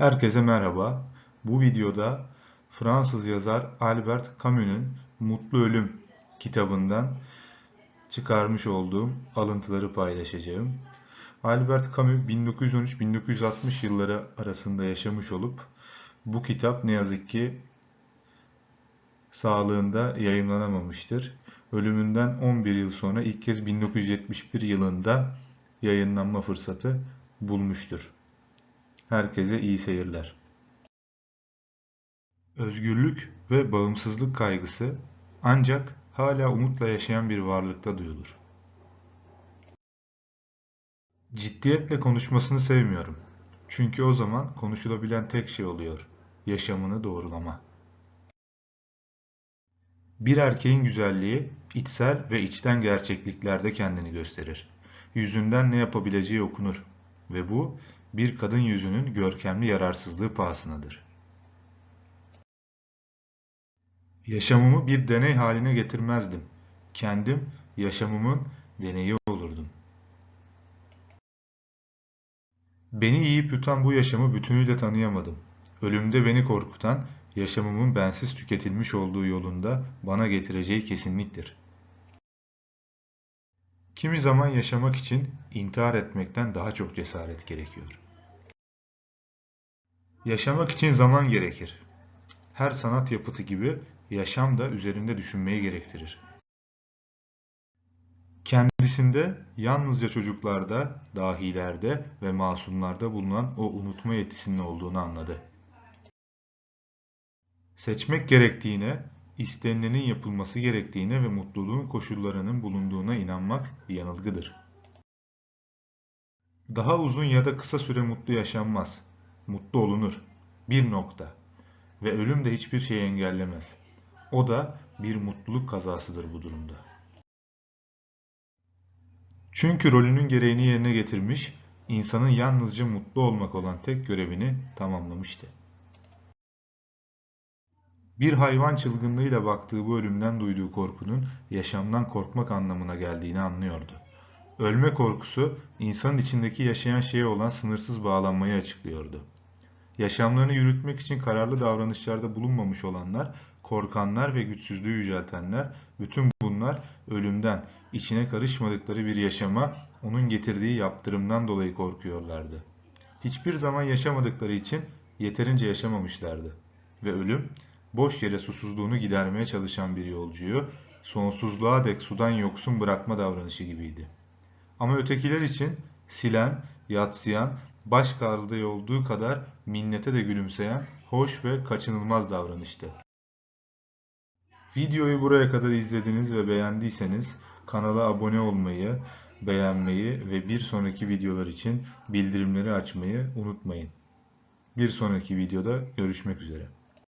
Herkese merhaba. Bu videoda Fransız yazar Albert Camus'un Mutlu Ölüm kitabından çıkarmış olduğum alıntıları paylaşacağım. Albert Camus 1913-1960 yılları arasında yaşamış olup bu kitap ne yazık ki sağlığında yayımlanamamıştır. Ölümünden 11 yıl sonra ilk kez 1971 yılında yayınlanma fırsatı bulmuştur. Herkese iyi seyirler. Özgürlük ve bağımsızlık kaygısı ancak hala umutla yaşayan bir varlıkta duyulur. Ciddiyetle konuşmasını sevmiyorum. Çünkü o zaman konuşulabilen tek şey oluyor. Yaşamını doğrulama. Bir erkeğin güzelliği içsel ve içten gerçekliklerde kendini gösterir. Yüzünden ne yapabileceği okunur ve bu bir kadın yüzünün görkemli yararsızlığı pahasınadır. Yaşamımı bir deney haline getirmezdim. Kendim yaşamımın deneyi olurdum. Beni yiyip yutan bu yaşamı bütünüyle tanıyamadım. Ölümde beni korkutan, yaşamımın bensiz tüketilmiş olduğu yolunda bana getireceği kesinliktir. Kimi zaman yaşamak için intihar etmekten daha çok cesaret gerekiyor. Yaşamak için zaman gerekir. Her sanat yapıtı gibi yaşam da üzerinde düşünmeyi gerektirir. Kendisinde yalnızca çocuklarda, dahilerde ve masumlarda bulunan o unutma yetisinin olduğunu anladı. Seçmek gerektiğine, istenilenin yapılması gerektiğine ve mutluluğun koşullarının bulunduğuna inanmak yanılgıdır. Daha uzun ya da kısa süre mutlu yaşanmaz. Mutlu olunur. Bir nokta. Ve ölüm de hiçbir şeyi engellemez. O da bir mutluluk kazasıdır bu durumda. Çünkü rolünün gereğini yerine getirmiş, insanın yalnızca mutlu olmak olan tek görevini tamamlamıştı. Bir hayvan çılgınlığıyla baktığı bu ölümden duyduğu korkunun yaşamdan korkmak anlamına geldiğini anlıyordu. Ölme korkusu insanın içindeki yaşayan şeye olan sınırsız bağlanmayı açıklıyordu. Yaşamlarını yürütmek için kararlı davranışlarda bulunmamış olanlar, korkanlar ve güçsüzlüğü yüceltenler, bütün bunlar ölümden, içine karışmadıkları bir yaşama, onun getirdiği yaptırımdan dolayı korkuyorlardı. Hiçbir zaman yaşamadıkları için yeterince yaşamamışlardı. Ve ölüm, boş yere susuzluğunu gidermeye çalışan bir yolcuyu, sonsuzluğa dek sudan yoksun bırakma davranışı gibiydi. Ama ötekiler için silen, yatsıyan, baş kaldırdığı olduğu kadar minnete de gülümseyen, hoş ve kaçınılmaz davranıştı. Videoyu buraya kadar izlediniz ve beğendiyseniz kanala abone olmayı, beğenmeyi ve bir sonraki videolar için bildirimleri açmayı unutmayın. Bir sonraki videoda görüşmek üzere.